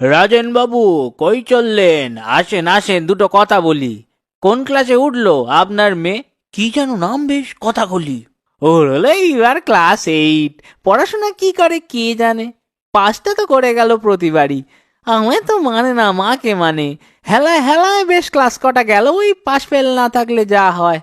রাজেন বাবু কই চললেন? আসেন আসেন, দুটো কথা বলি। কোন ক্লাসে উঠল আপনার মেয়ে? কি যেন নাম বেশ কথা বলি ওর হলো এইবার ক্লাস এইট। পড়াশোনা কি করে কে জানে? পাঁচটা তো করে গেল প্রতিবারই। আমায় তো মানে না, মাকে মানে। হেলায় হেলায় বেশ ক্লাস কটা গেল, ওই পাশ ফেল না থাকলে যা হয়।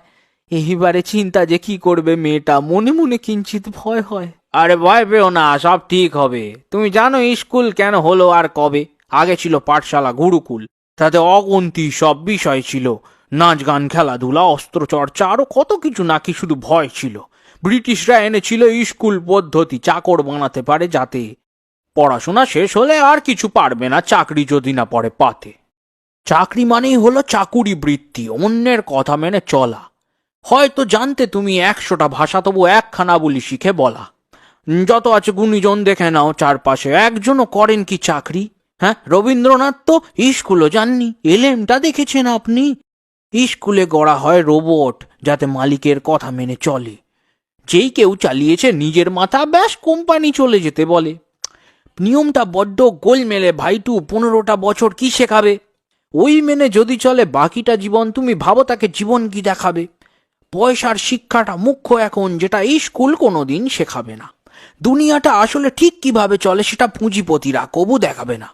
এইবারে চিন্তা যে কি করবে মেয়েটা, মনে মনে কিঞ্চিত ভয় হয়। আরে ভয় পেও না, সব ঠিক হবে। তুমি জানো স্কুল কেন হলো আর কবে? আগে ছিল পাঠশালা, গুরুকুল। তাতে অগন্তি সব বিষয় ছিল। নাচ, গান, খেলাধুলা, অস্ত্রচর্চা, আরও কত কিছু নাকি শুধু ভয় ছিল। ব্রিটিশরা এনেছিল স্কুল পদ্ধতি, চাকর বানাতে পারে যাতে পড়াশোনা শেষ হলে আর কিছু পারবে না, চাকরি যদি না পড়ে পাতে। চাকরি মানেই হলো চাকুরি বৃত্তি, অন্যের কথা মেনে চলা। হয়তো জানতে তুমি একশোটা ভাষা তবু একখানা বলি শিখে বলা। যত আছে গুণীজন দেখে নাও চারপাশে। একজনও করেন কি চাকরি? হ্যাঁ রবীন্দ্রনাথ তো স্কুলও যাননি। এলেমটা দেখেছেন আপনি? স্কুলে গড়া হয় রোবট, যাতে মালিকের কথা মেনে চলে। যেই কেউ চালিয়েছে নিজের মাথা, ব্যাস কোম্পানি চলে যেতে বলে। নিয়মটা বড্ড গোল মেলে ভাইটু, পনেরোটা বছর কি শেখাবে? ওই মেনে যদি চলে, বাকিটা জীবন তুমি ভাবো তাকে জীবন কি দেখাবে? পয়সার শিক্ষাটা মুখ্য এখন, যেটা এই স্কুল কোনোদিন শেখাবে না। দুনিয়াটা আসলে ঠিক কীভাবে চলে সেটা পুঁজিপতিরা কবু দেখাবে না।